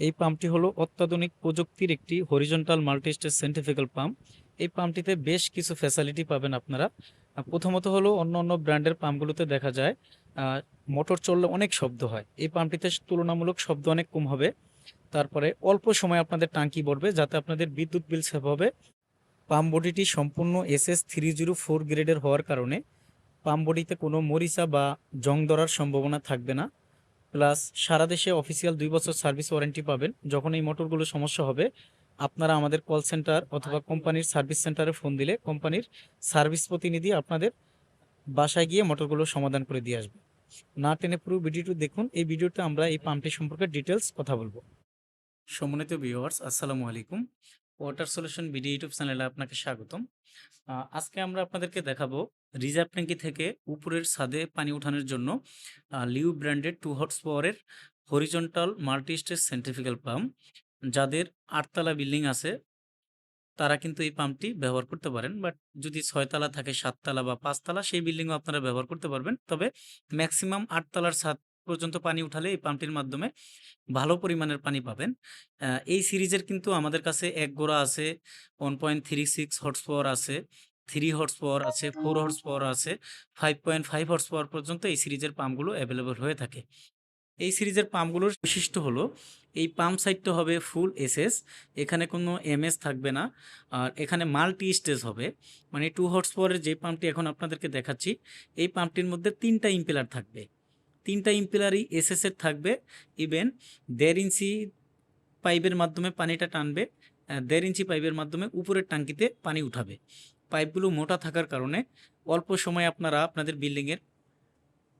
এই পাম্পটি হলো অত্যাধুনিক প্রযুক্তির একটি হরিজন্টাল মাল্টিস্টেজ সেন্টিফিক্যাল পাম্প এই পাম্পটিতে বেশ কিছু ফ্যাসিলিটি পাবেন আপনারা। প্রথমত হলো অন্য অন্য ব্র্যান্ডের পাম্পগুলোতে দেখা যায় মোটর চললে অনেক শব্দ হয়। এই পাম্পটিতে তুলনামূলক শব্দ অনেক কম হবে। তারপরে অল্প সময় আপনাদের টাঙ্কি ভরবে, যাতে আপনাদের বিদ্যুৎ বিল সেভ হবে। পাম্প বডিটি সম্পূর্ণ S S three zero four গ্রেডের হওয়ার কারণে পাম্প বডিতে কোনো মরিচা বা জং ধরার সম্ভাবনা থাকবে না। প্লাস সারা দেশে অফিসিয়াল দুই বছর সার্ভিস ওয়ারেন্টি পাবেন। যখন এই মোটরগুলো সমস্যা হবে, আপনারা আমাদের কল সেন্টার অথবা কোম্পানির সার্ভিস সেন্টারে ফোন দিলে কোম্পানির সার্ভিস প্রতিনিধি আপনাদের বাসায় গিয়ে মোটরগুলো সমাধান করে দিয়ে আসবে। না টেনে পুরো ভিডিওটি দেখুন। এই ভিডিওতে আমরা এই পাম্পটি সম্পর্কে ডিটেলস কথা বলব। সম্মানিত ভিউয়ার্স আসসালামু আলাইকুম। ওয়াটার সলিউশন ভিডিও ইউটিউব চ্যানেলে আপনাকে স্বাগতম। আজকে আমরা আপনাদেরকে দেখাবো রিজার্ভ ট্যাঙ্কি থেকে উপরের ছাদে পানি উঠানোর জন্য লিউ ব্র্যান্ডেড টু হর্স পাওয়ারের horizontal multi stage centrifugal pump, যাদের আটতলা বিল্ডিং আছে, তারা কিন্তু এই পাম্পটি ব্যবহার করতে পারেন। বাট যদি ছয়তলা থাকে, সাততলা বা পাঁচতলা, সেই বিল্ডিংও আপনারা ব্যবহার করতে পারবেন। তবে ম্যাক্সিমাম আটতলার ছাদ পর্যন্ত পানি উঠালে এই পাম্পটির মাধ্যমে ভালো পরিমাণের পানি পাবেন। এই সিরিজের কিন্তু আমাদের কাছে এক গোড়া আছে one point three six horse power আছে থ্রি হর্স পাওয়ার আছে ফোর হর্স পাওয়ার আছে five point five horse power পর্যন্ত এই সিরিজের পাম্পগুলো অ্যাভেলেবল হয়ে থাকে। এই সিরিজের পাম্পগুলোর বৈশিষ্ট্য হলো এই পাম্প সাইডটা হবে ফুল এসএস এখানে কোনো এমএস থাকবে না। আর এখানে মাল্টি স্টেজ হবে মানে টু হর্স পাওয়ারের যে পাম্পটি এখন আপনাদেরকে দেখাচ্ছি এই পাম্পটির মধ্যে তিনটা ইম্পেলার থাকবে। তিনটা ইম্পেলারই এসএস এর থাকবে। ইভেন দেড় ইঞ্চি পাইপের মাধ্যমে পানিটা টানবে দেড় ইঞ্চি পাইপের মাধ্যমে উপরের টাঙ্কিতে পানি উঠাবে। পাইপগুলো মোটা থাকার কারণে অল্প সময়ে আপনারা আপনাদের বিল্ডিংয়ের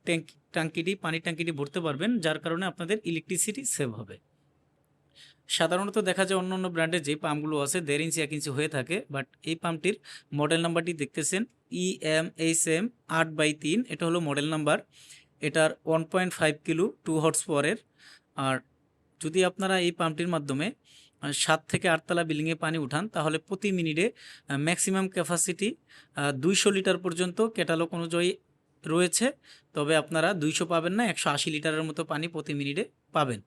ট্যাঙ্ক, টাঙ্কিটি পানি ট্যাঙ্কিটি ভরতে পারবেন, যার কারণে আপনাদের ইলেকট্রিসিটি সেভ হবে। সাধারণত দেখা যায় অন্য অন্য ব্র্যান্ডের যে পাম্পগুলো আছে, দেড় ইঞ্চি, এক ইঞ্চি হয়ে থাকে বাট এই পাম্পটির মডেল নাম্বারটি দেখতেছেন ই এম এইচ এম আট বাই তিন, এটা হলো মডেল নাম্বার এটার one point five kilo two horse পাওয়ারের আর যদি আপনারা এই পাম্পটির মাধ্যমে সাত থেকে আটতলা বিল্ডিংয়ে পানি উঠান, তাহলে প্রতি মিনিটে ম্যাক্সিমাম ক্যাপাসিটি দুইশো লিটার পর্যন্ত ক্যাটালগ অনুযায়ী রয়েছে। তবে আপনারা দুইশো পাবেন না, একশো আশি লিটারের মতো পানি প্রতি মিনিটে পাবেন।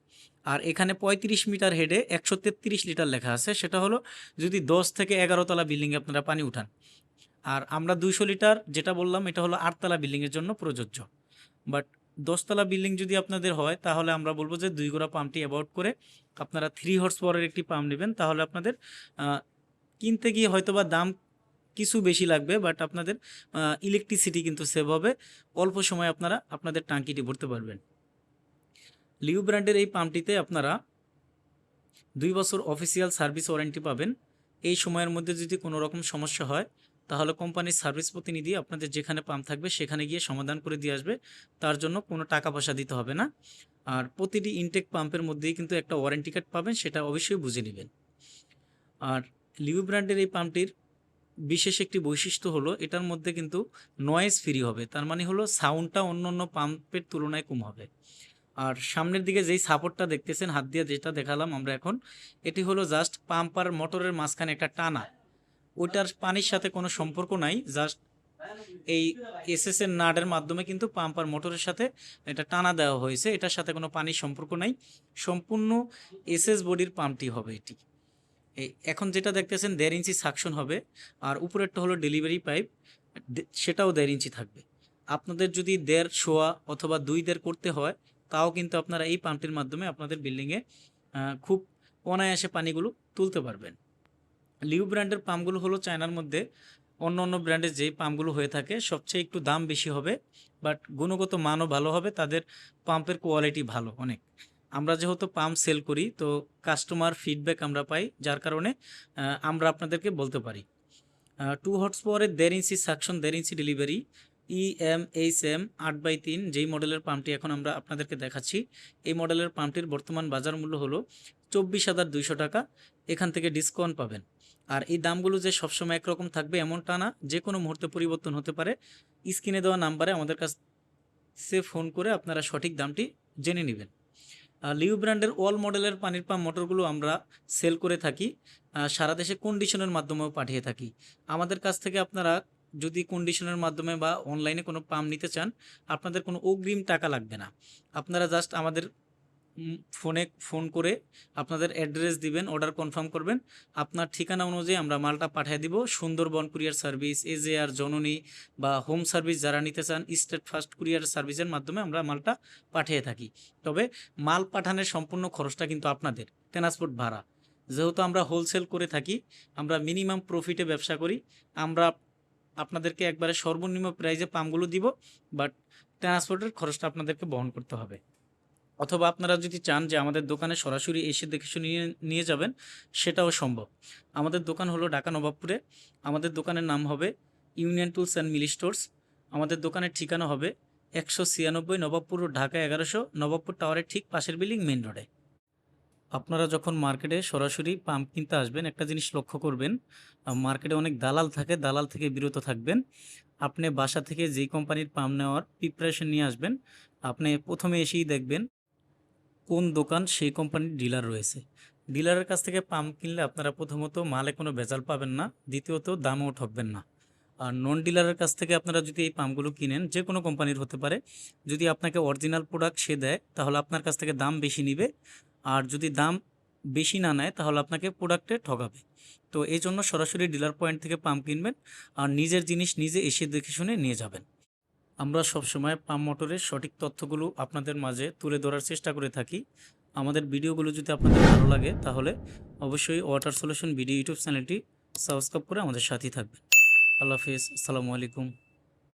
আর এখানে পঁয়ত্রিশ মিটার হেডে একশো তেত্রিশ লিটার লেখা আছে, সেটা হলো যদি দশ থেকে এগারো তলা বিল্ডিংয়ে আপনারা পানি উঠান। আর আমরা দুইশো লিটার যেটা বললাম, এটা হলো আটতলা বিল্ডিংয়ের জন্য প্রযোজ্য। বাট দশতলা বিল্ডিং যদি আপনাদের হয়, তাহলে আমরা বলব যে দুই গোড়া পাম্পটি অ্যাভয়েড করে আপনারা থ্রি হর্স পাওয়ারের একটি পাম্প নেবেন। তাহলে আপনাদের কিনতে গিয়ে হয়তোবা দাম কিছু বেশি লাগবে বাট আপনাদের ইলেকট্রিসিটি কিন্তু সেভ হবে। অল্প সময় আপনারা আপনাদের টাঙ্কিটি ভরতে পারবেন। লিউ ব্র্যান্ডের এই পাম্পটিতে আপনারা দুই বছর অফিসিয়াল সার্ভিস ওয়ারেন্টি পাবেন। এই সময়ের মধ্যে যদি কোনো রকম সমস্যা হয় তাহলে কোম্পানির সার্ভিস প্রতিনিধি আপনাদের যেখানে পাম্প থাকবে সেখানে গিয়ে সমাধান করে দিয়ে আসবে। তার জন্য কোনো টাকা পয়সা দিতে হবে না। আর প্রতিটি ইনটেক পাম্পের মধ্যেই কিন্তু একটা ওয়ারেন্টি কার্ড পাবেন, সেটা অবশ্যই বুঝে নেবেন। আর লিউ ব্র্যান্ডের এই পাম্পটির বিশেষ একটি বৈশিষ্ট্য হলো, এটার মধ্যে কিন্তু নয়েজ ফ্রি হবে। তার মানে হলো সাউন্ডটা অন্য অন্য পাম্পের তুলনায় কম হবে। আর সামনের দিকে যেই সাপোর্টটা দেখতেছেন, হাত দিয়ে যেটা দেখালাম আমরা এখন, এটি হলো জাস্ট পাম্প আর মোটরের মাঝখানে একটা টানা। ওইটার পানির সাথে কোনো সম্পর্ক নাই জাস্ট এই এসএস এর নাটের মাধ্যমে কিন্তু পাম্প আর মোটরের সাথে এটা টানা দেওয়া হয়েছে, এটার সাথে কোনো পানির সম্পর্ক নাই, সম্পূর্ণ এসএস বডির পাম্পটি হবে এটি। এখন যেটা দেখতেছেন, দেড় ইঞ্চি সাকশন হবে, আর উপরেরটা হলো ডেলিভারি পাইপ সেটাও দেড় ইঞ্চি থাকবে। আপনাদের যদি দেড় শোয়া অথবা দুই দেড় করতে হয়, তাও কিন্তু আপনারা এই পাম্পটির মাধ্যমে আপনাদের বিল্ডিংয়ে খুব অনায়াসে পানিগুলো তুলতে পারবেন। লিউ ব্র্যান্ডের পাম্পগুলো হলো চায়নার মধ্যে। অন্য অন্য ব্র্যান্ডের যেই পাম্পগুলো হয়ে থাকে, সবচেয়ে একটু দাম বেশি হবে, বাট গুণগত মানও ভালো হবে, তাদের পাম্পের কোয়ালিটি ভালো অনেক। আমরা যেহেতু পাম্প সেল করি, তো কাস্টমার ফিডব্যাক আমরা পাই, যার কারণে আমরা আপনাদেরকে বলতে পারি। টু হর্স পাওয়ারের দেড় ইঞ্চি সাকশন, দেড় inch delivery E M H M আট বাই তিন, যেই মডেলের পাম্পটি এখন আমরা আপনাদেরকে দেখাচ্ছি, এই মডেলের পাম্পটির বর্তমান বাজার মূল্য হলো চব্বিশ হাজার দুইশো টাকা, এখান থেকে ডিসকাউন্ট পাবেন। আর এই দামগুলো যে সবসময় একরকম থাকবে এমনটা না যে কোনো মুহূর্তে পরিবর্তন হতে পারে। স্ক্রিনে দেওয়া নাম্বারে আমাদের কাছে ফোন করে আপনারা সঠিক দামটি জেনে নেবেন। লিউ ব্র্যান্ডের অল মডেলের পানির পাম্প মোটরগুলো আমরা সেল করে থাকি সারা দেশে কন্ডিশনের মাধ্যমেও পাঠিয়ে থাকি। আমাদের কাছ থেকে আপনারা যদি কন্ডিশনের মাধ্যমে বা অনলাইনে কোনো পাম্প নিতে চান, আপনাদের কোনো অগ্রিম টাকা লাগবে না। আপনারা জাস্ট আমাদের ফোনে ফোন করে আপনাদের অ্যাড্রেস দিবেন অর্ডার কনফার্ম করবেন। আপনার ঠিকানা অনুযায়ী আমরা মালটা পাঠিয়ে দিব। সুন্দরবন কুরিয়ার সার্ভিস এজেআর জননী বা হোম সার্ভিস যারা নিতে চান স্টেট ফার্স্ট কুরিয়ার সার্ভিসের মাধ্যমে আমরা মালটা পাঠিয়ে থাকি। তবে মাল পাঠানোর সম্পূর্ণ খরচটা কিন্তু আপনাদের ট্রান্সপোর্ট ভাড়া। যেহেতু আমরা হোলসেল করে থাকি, আমরা মিনিমাম প্রফিটে ব্যবসা করি, আমরা আপনাদেরকে একবারে সর্বনিম্ন প্রাইজে পামগুলো দিব বাট ট্রান্সপোর্টের খরচটা আপনাদেরকে বহন করতে হবে। অথবা আপনারা যদি চান যে আমাদের দোকানে সরাসরি এসে দেখে শুনে নিয়ে যাবেন, সেটাও সম্ভব। আমাদের দোকান হলো ঢাকা নবাবপুরে। আমাদের দোকানের নাম হবে union tools and mill stores. আমাদের দোকানের ঠিকানা হবে একশো ছিয়ানব্বই নবাবপুর ঢাকা এগারোশো, নবাবপুর টাওয়ারের ঠিক পাশের বিল্ডিং মেন রোডে। আপনারা যখন মার্কেটে সরাসরি পাম্প কিনতে আসবেন, একটা জিনিস লক্ষ্য করবেন মার্কেটে অনেক দালাল থাকে, দালাল থেকে বিরত থাকবেন। আপনি বাসা থেকে যেই কোম্পানির পাম্প নেওয়ার প্রিপারেশন নিয়ে আসবেন, আপনি প্রথমে এসেই দেখবেন কোন দোকান সেই কোম্পানির ডিলার রয়েছে। ডিলারের কাছ থেকে পাম্প কিনলে আপনারা প্রথমত মালে কোনো ভেজাল পাবেন না, দ্বিতীয়ত দামও ঠকবেন না। আর নন ডিলারের কাছ থেকে আপনারা যদি এই পাম্পগুলো কিনেন, যে কোনো কোম্পানির হতে পারে, যদি আপনাকে অরিজিনাল প্রোডাক্ট সে দেয়, তাহলে আপনার কাছ থেকে দাম বেশি নিবে। আর যদি দাম বেশি না নেয়, তাহলে আপনাকে প্রোডাক্টে ঠকাবে। তো এই জন্য সরাসরি ডিলার পয়েন্ট থেকে পাম্প কিনবেন, আর নিজের জিনিস নিজে এসে দেখে শুনে নিয়ে যাবেন। আমরা সবসময় পাম মোটরের সঠিক তথ্যগুলো আপনাদের মাঝে তুলে ধরার চেষ্টা করে থাকি। আমাদের ভিডিওগুলো যদি আপনাদের ভালো লাগে, তাহলে অবশ্যই ওয়াটার সলিউশন ভিডিও ইউটিউব চ্যানেলটি সাবস্ক্রাইব করে আমাদের সাথেই থাকবেন। আল্লাহ হাফিজ। আসসালামু আলাইকুম।